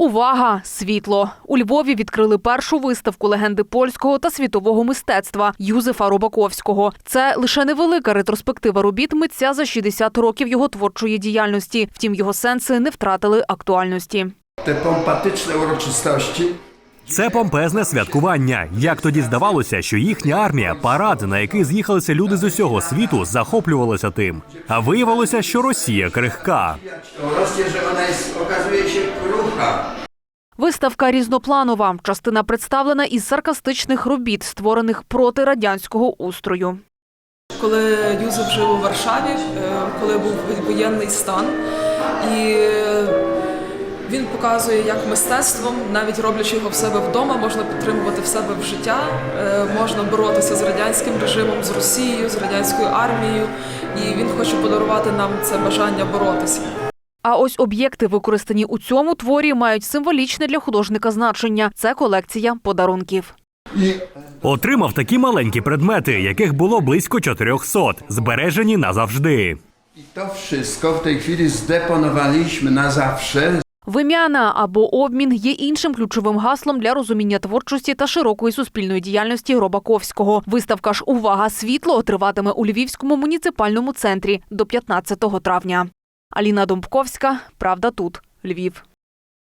Увага! Світло! У Львові відкрили першу виставку легенди польського та світового мистецтва Юзефа Робаковського. Це лише невелика ретроспектива робіт митця за 60 років його творчої діяльності. Втім, його сенси не втратили актуальності. Те pompatyczne uroczystości Це помпезне святкування. Як тоді здавалося, що їхня армія, парад, на який з'їхалися люди з усього світу, захоплювалася тим. А виявилося, що Росія крихка. że ona jest, okazuje się krucha. Виставка різнопланова. Частина представлена із саркастичних робіт, створених проти радянського устрою. коли Юзеф жив у Варшаві, е, коли був воєнний стан, і він показує, як мистецтвом, навіть роблячи його в себе вдома, можна підтримувати в себе в життя, е, можна боротися з радянським режимом, з Росією, з радянською армією. І він хоче подарувати нам це бажання боротися. А ось об'єкти, використані у цьому творі, мають символічне для художника значення. Це колекція подарунків. Отримав такі маленькі предмети, яких було близько 400, збережені назавжди. I to wszystko w tej chwili zdeponowaliśmy na zawsze. Вим'яна або обмін є іншим ключовим гаслом для розуміння творчості та широкої суспільної діяльності Робаковського. Виставка ж Увага світло триватиме у Львівському муніципальному центрі до 15 травня. Аліна Домбковська, Правда тут, Львів.